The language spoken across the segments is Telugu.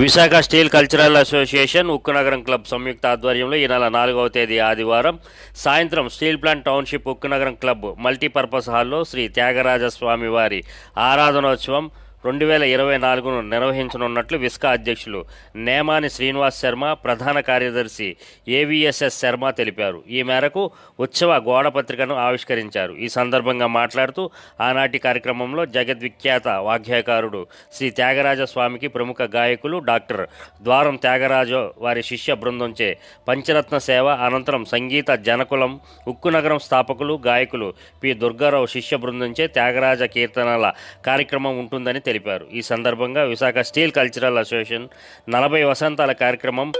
Visakha steel cultural association Ukkunagaram club సంయుక్త ఆధ్వర్యంలో ఈ నెల నాలుగవ తేదీ ఆదివారం సాయంత్రం steel plant township Ukkunagaram club multipurpose హాల్లో శ్రీ త్యాగరాజస్వామి వారి ఆరాధనోత్సవం రెండు వేల ఇరవై నాలుగును నిర్వహించనున్నట్లు విస్కా అధ్యక్షులు నేమాని శ్రీనివాస్ శర్మ ప్రధాన కార్యదర్శి ఏవిఎస్ఎస్ శర్మ తెలిపారు. ఈ మేరకు ఉత్సవ గోడపత్రికను ఆవిష్కరించారు. ఈ సందర్భంగా మాట్లాడుతూ ఆనాటి కార్యక్రమంలో జగద్విఖ్యాత వాగ్యాకారుడు శ్రీ త్యాగరాజ స్వామికి ప్రముఖ గాయకులు డాక్టర్ ద్వారం త్యాగరాజు వారి శిష్య బృందంచే పంచరత్న సేవ అనంతరం సంగీత జనకులం ఉక్కునగరం స్థాపకులు గాయకులు పి. దుర్గారావు శిష్య బృందంచే త్యాగరాజ కీర్తనల కార్యక్రమం ఉంటుందని తెలిపారు. ఈ సందర్భంగా విశాఖ స్టీల్ కల్చరల్ అసోసియేషన్ నలభై వసంతాల కార్యక్రమం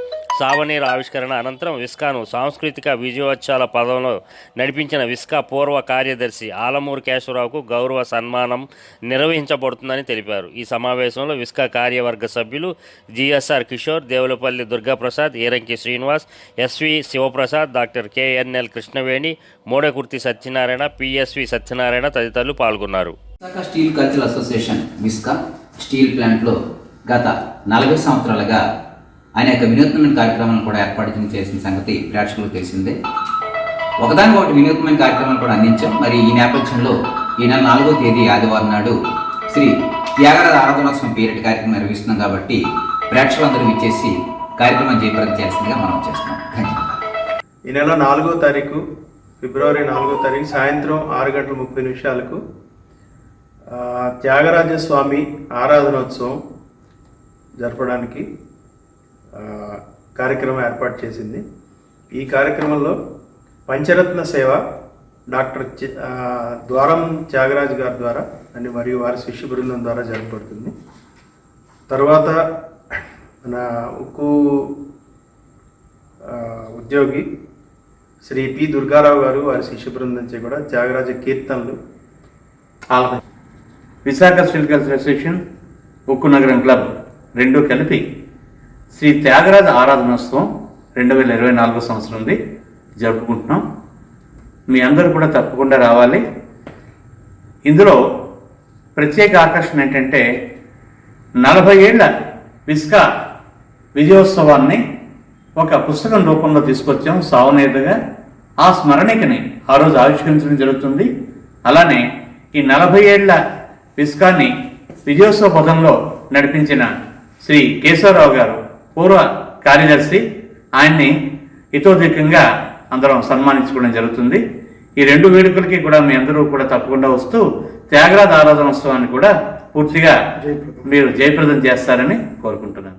సావనీర్ ఆవిష్కరణ అనంతరం విస్కాను సాంస్కృతిక విజయోత్సవాల పదంలో నడిపించిన విస్కా పూర్వ కార్యదర్శి ఆలమూరు కేశవరావుకు గౌరవ సన్మానం నిర్వహించబడుతుందని తెలిపారు. ఈ సమావేశంలో విస్కా కార్యవర్గ సభ్యులు GSR Kishore Devulapalli Durgaprasad Eranki Srinivas SV Sivaprasad doctor KNL Krishnaveni Modakurthi Satyanarayana PSV Satyanarayana తదితరులు పాల్గొన్నారు. Visakha steel cultural association Visca steel ప్లాంట్లో గత నలభై సంవత్సరాలుగా అనేక వినూత్నమైన కార్యక్రమాలను కూడా ఏర్పాటు చేసిన సంగతి ప్రేక్షకులకు తెలిసిందే. ఒకదానికి ఒకటి వినూత్నమైన కార్యక్రమాలు కూడా అందించాం. మరి ఈ నేపథ్యంలో ఈ నెల నాలుగో తేదీ ఆదివారం నాడు శ్రీ త్యాగరాజ ఆరాధనోత్సవం పీరియడ్ కార్యక్రమం నిర్వహిస్తున్నాం కాబట్టి ప్రేక్షకులందరూ ఇచ్చేసి కార్యక్రమం జయప్రదం చేయాల్సిందిగా మనం చేస్తున్నాం. ధన్యవాదాలు. ఈ నెల నాలుగో తారీఖు ఫిబ్రవరి నాలుగో తారీఖు సాయంత్రం ఆరు గంటల ముప్పై నిమిషాలకు త్యాగరాజస్వామి త్యాగరాజ స్వామి ఆరాధనోత్సవం జరపడానికి కార్యక్రమం ఏర్పాటు చేసింది. ఈ కార్యక్రమంలో పంచరత్న సేవ డాక్టర్ ద్వారం త్యాగరాజు గారి ద్వారా అని మరియు వారి శిష్య బృందం ద్వారా జరపబడుతుంది. తర్వాత మన ఉక్కు ఉద్యోగి శ్రీ పి దుర్గారావు గారు వారి శిష్య బృందంచే కూడా త్యాగరాజ కీర్తనలు ఆలయ విశాఖ స్టీల్ అసోసియేషన్ ఉక్కు నగరం క్లబ్ రెండూ కలిపి శ్రీ త్యాగరాజ ఆరాధనోత్సవం రెండు వేల ఇరవై నాలుగో సంవత్సరం ఉంది జరుపుకుంటున్నాం. మీ అందరూ కూడా తప్పకుండా రావాలి. ఇందులో ప్రత్యేక ఆకర్షణ ఏంటంటే నలభై ఏళ్ళ విస్కా విజయోత్సవాన్ని ఒక పుస్తకం రూపంలో తీసుకొచ్చాం సావనేతగా. ఆ స్మరణికని ఆ రోజు ఆవిష్కరించడం జరుగుతుంది. అలానే ఈ నలభై ఏళ్ళ విస్కాన్ని విజయోత్సవ పదంలో నడిపించిన శ్రీ కేశవరావు గారు పూర్వ కార్యదర్శి. ఆయన్ని ఇతోధికంగా అందరం సన్మానించుకోవడం జరుగుతుంది. ఈ రెండు వేడుకలకి కూడా మీ అందరూ కూడా తప్పకుండా వస్తూ త్యాగరాజ ఆరాధనోత్సవాన్ని కూడా పూర్తిగా మీరు జయప్రదం చేస్తారని కోరుకుంటున్నాను.